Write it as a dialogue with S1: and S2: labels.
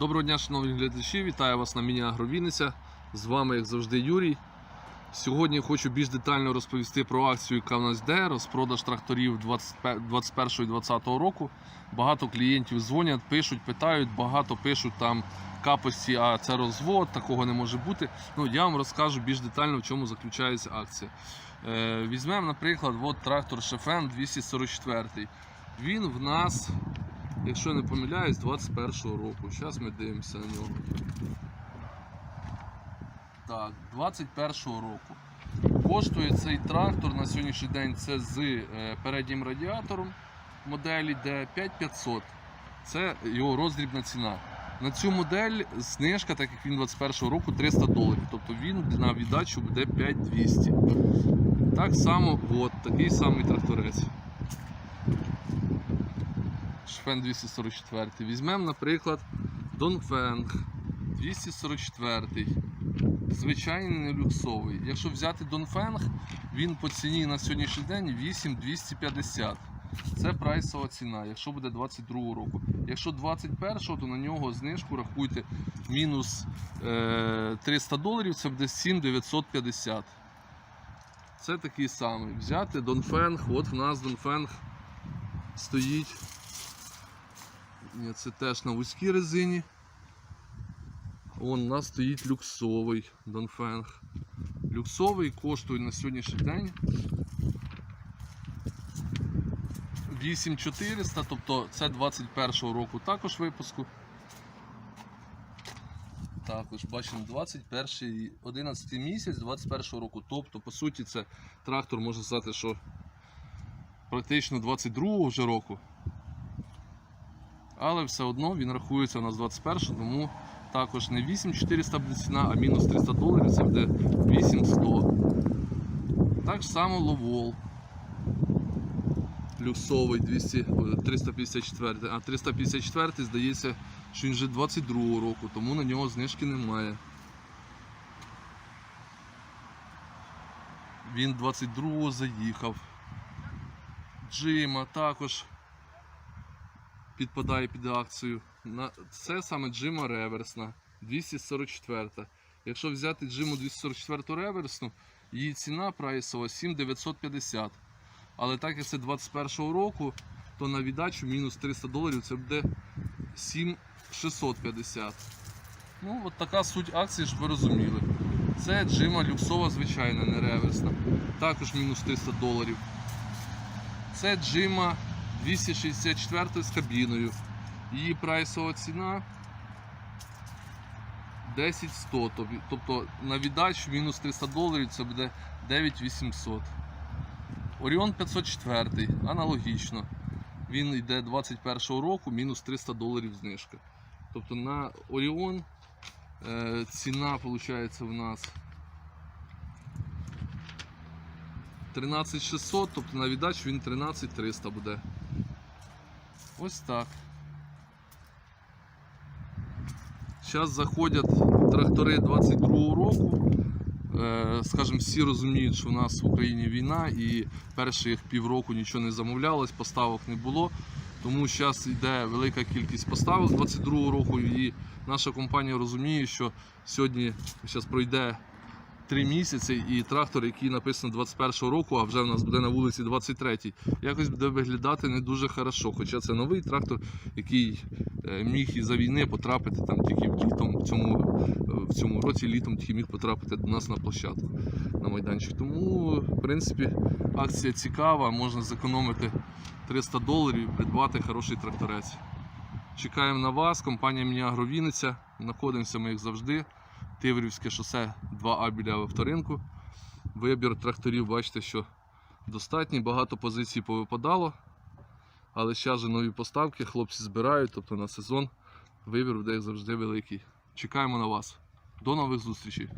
S1: Доброго дня, шановні глядачі! Вітаю вас на міні Агровінниця. З вами, як завжди, Юрій. Сьогодні хочу більш детально розповісти про акцію, яка в нас йде, розпродаж тракторів 2021-2020 року. Багато клієнтів дзвонять, пишуть, питають, багато пишуть там капості, а це розвод, такого не може бути. Ну, я вам розкажу більш детально, в чому заключається акція. Е, візьмемо, наприклад, от трактор Шефен 244. Він в нас якщо не помиляюсь, 21-го року. Зараз ми дивимося на нього. Так, 21-го року. Коштує цей трактор на сьогоднішній день це з е, переднім радіатором моделі D5500. Це його роздрібна ціна. На цю модель знижка, так як він 21-го року, 300 доларів. Тобто він на віддачу буде 5200. Так само, от, такий самий тракторець. Шфен 244. Візьмемо, наприклад, Донфенг 244. Звичайний не люксовий. Якщо взяти Донфенг, він по ціні на сьогоднішній день 8250. Це прайсова ціна, якщо буде 22 року. Якщо 21-го, то на нього знижку рахуйте мінус е, 300 доларів, це буде 7950. Це такий самий. Взяти Донфенг, от в нас Донфенг стоїть. Це теж на вузькій резині. Вон у нас стоїть люксовий Донфенг. Люксовий коштує на сьогоднішній день 8400, тобто це 21 року також випуску. Також бачимо 21 11 місяць 21 року. Тобто, по суті, це трактор можна сказати, що практично 22 вже року. Але все одно він рахується у нас 21, тому також не 8400 буде ціна, а мінус 300 доларів це буде 8100. Так само ловол. Люксовий 200, 354, а 354 здається, що він вже 22 року, тому на нього знижки немає. Він 22 заїхав. Джима також підпадає під акцію. Це саме джима реверсна 244. Якщо взяти джиму 244 реверсну, її ціна прайсова 7950. Але так як це 21 року, то на віддачу мінус 300 доларів це буде 7650. Ну, от така суть акції, щоб ви розуміли. Це джима люксова, звичайна, не реверсна. Також мінус 300 доларів. Це джима 264 з кабіною. Її прайсова ціна 10100. Тобто на віддачу мінус 300 доларів це буде 9800. Оріон 504 аналогічно. Він йде 21 року, мінус 300 доларів знижка. Тобто на Оріон е, ціна виходить в нас 13600, тобто на віддачу він 13300 буде. Ось так. Зараз заходять трактори 22-го року. Е, Скажімо, всі розуміють, що в нас в Україні війна і перших півроку нічого не замовлялось, поставок не було. Тому зараз йде велика кількість поставок 22-го року, і наша компанія розуміє, що сьогодні зараз пройде 3 місяці, і трактор, який написано 21-го року, а вже в нас буде на вулиці 23-й, якось буде виглядати не дуже хорошо. Хоча це новий трактор, який е, міг із за війни потрапити там тільки літом в цьому, в цьому році літом тільки міг потрапити до нас на площадку на майданчик. Тому, в принципі, акція цікава, можна зекономити 300 доларів і придбати хороший тракторець. Чекаємо на вас, компанія Мініагро Вінниця. Знаходимося ми як завжди. Тиврівське шосе 2А біля авторинку. Вибір тракторів, бачите, що достатній, багато позицій повипадало. Але зараз же нові поставки, хлопці збирають, тобто на сезон вибір буде як завжди великий. Чекаємо на вас. До нових зустрічей!